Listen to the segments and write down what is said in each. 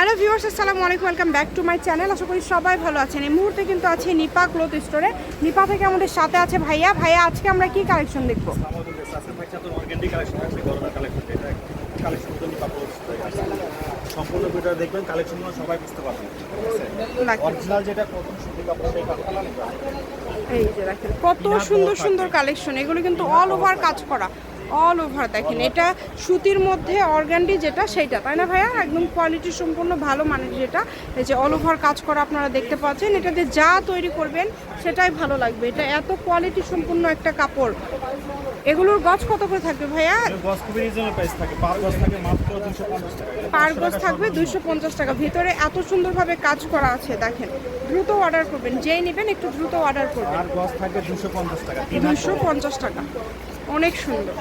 Hello viewers আসসালামু আলাইকুম welcome back to my channel. আশা করি সবাই ভালো আছেন। এই মুহূর্তে কিন্তু আছে নিপা ক্লোথ স্টোরে। নিপা থেকে আমাদের সাথে আছে ভাইয়া। ভাইয়া আজকে আমরা কি কালেকশন দেখব? সম্পূর্ণ ভিডিও দেখবেন কালেকশনগুলো সবাই বুঝতে পারবেন। অরিজিনাল যেটা প্রথম সুতি কাপড় সেই কাপড়টা এই যে দেখেন কত সুন্দর সুন্দর কালেকশন এগুলো কিন্তু অল ওভার কাজ করা। অল ওভার দেখেন এটা সুতির মধ্যে অর্গানডি যেটা সেইটা তাই না ভাইয়া? একদম কোয়ালিটি সম্পূর্ণ ভালো মানের যেটা এই যে অল ওভার কাজ করা আপনারা দেখতে পাচ্ছেন এটা এটাতে যা তৈরি করবেন সেটাই ভালো লাগবে। এটা এত কোয়ালিটি সম্পূর্ণ একটা কাপড়। এগুলোর গজ কত করে থাকবে ভাইয়া? এর খুবই রিজনেবল প্রাইস থাকে। পার গজ থাকে মাত্র 250 টাকা। পার 500 থাকবে। দুইশো পঞ্চাশ টাকা। ভিতরে এত সুন্দরভাবে কাজ করা আছে দেখেন। দ্রুত অর্ডার করবেন। যেই নেবেন একটু দ্রুত অর্ডার করবেন। আর গজ থাকবে 250 টাকা। তিন হাত দুশো পঞ্চাশ টাকা। অনেক সুন্দর।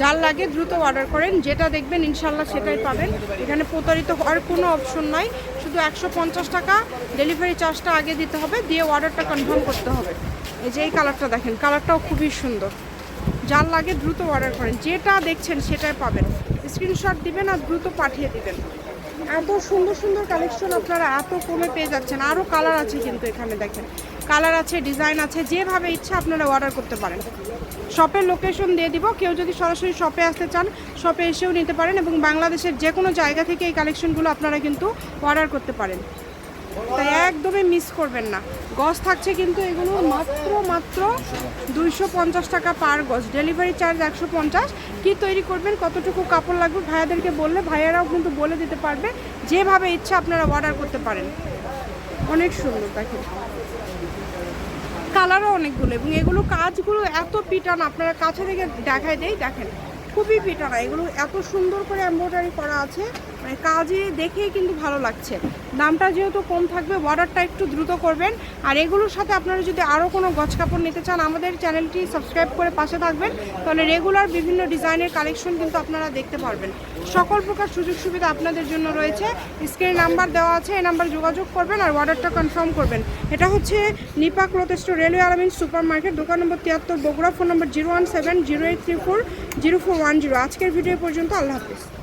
যার লাগে দ্রুত অর্ডার করেন, যেটা দেখবেন ইনশাল্লাহ সেটাই পাবেন। এখানে প্রতারিত হওয়ার কোনো অপশন নাই, শুধু একশো পঞ্চাশ টাকা ডেলিভারি চার্জটা আগে দিতে হবে, দিয়ে অর্ডারটা কনফার্ম করতে হবে। এই যে এই কালারটা দেখেন কালারটাও খুবই সুন্দর। যার লাগে দ্রুত অর্ডার করেন, যেটা দেখছেন সেটাই পাবেন। স্ক্রিনশট দিবেন আর দ্রুত পাঠিয়ে দিবেন। এত সুন্দর সুন্দর কালেকশন আপনারা এত কমে পেয়ে যাচ্ছেন আরও কালার আছে কিন্তু এখানে দেখেন। কালার আছে, ডিজাইন আছে, যেভাবে ইচ্ছা আপনারা অর্ডার করতে পারেন। শপের লোকেশন দিয়ে দিব, কেউ যদি সরাসরি শপে আসতে চান, শপে এসেও নিতে পারেন এবং বাংলাদেশের যে কোনো জায়গা থেকে এই কালেকশনগুলো আপনারা কিন্তু অর্ডার করতে পারেন। তাই একদমই মিস করবেন না। গজ থাকছে কিন্তু এগুলো মাত্র মাত্র দুইশো পঞ্চাশ টাকা পার গজ। ডেলিভারি চার্জ একশো পঞ্চাশ। কী তৈরি করবেন, কতটুকু কাপড় লাগবে, ভাইয়াদেরকে বললে, ভাইয়ারাও কিন্তু বলে দিতে পারবে, যেভাবে ইচ্ছা আপনারা অর্ডার করতে পারেন। অনেক সুন্দর, দেখেন। কালারও অনেকগুলো এবং এগুলো কাজগুলো এত পিটান, আপনারা কাছে থেকে দেখায় দেয় দেখেন। খুবই পিটানা, এগুলো এত সুন্দর করে এম্ব্রয়ডারি করা আছে। মানে কাজে দেখেই কিন্তু ভালো লাগছে। দামটা যেহেতু কম থাকবে অর্ডারটা একটু দ্রুত করবেন। আর এগুলোর সাথে আপনারা যদি আরও কোনো গছ কাপড় নিতে চান, আমাদের চ্যানেলটি সাবস্ক্রাইব করে পাশে থাকবেন। তাহলে রেগুলার বিভিন্ন ডিজাইনের কালেকশন কিন্তু আপনারা দেখতে পারবেন। সকল প্রকার সুযোগ সুবিধা আপনাদের জন্য রয়েছে। স্ক্রিনে নাম্বার দেওয়া আছে, এই নাম্বারে যোগাযোগ করবেন আর অর্ডারটা কনফার্ম করবেন। এটা হচ্ছে Nipa cloth store, railway Alamin super market দোকান নম্বর তিয়াত্তর, Bogura, phone number zero one seven zero eight three four zero four one zero. আজকের ভিডিও পর্যন্ত আল্লাহ হাফিজ।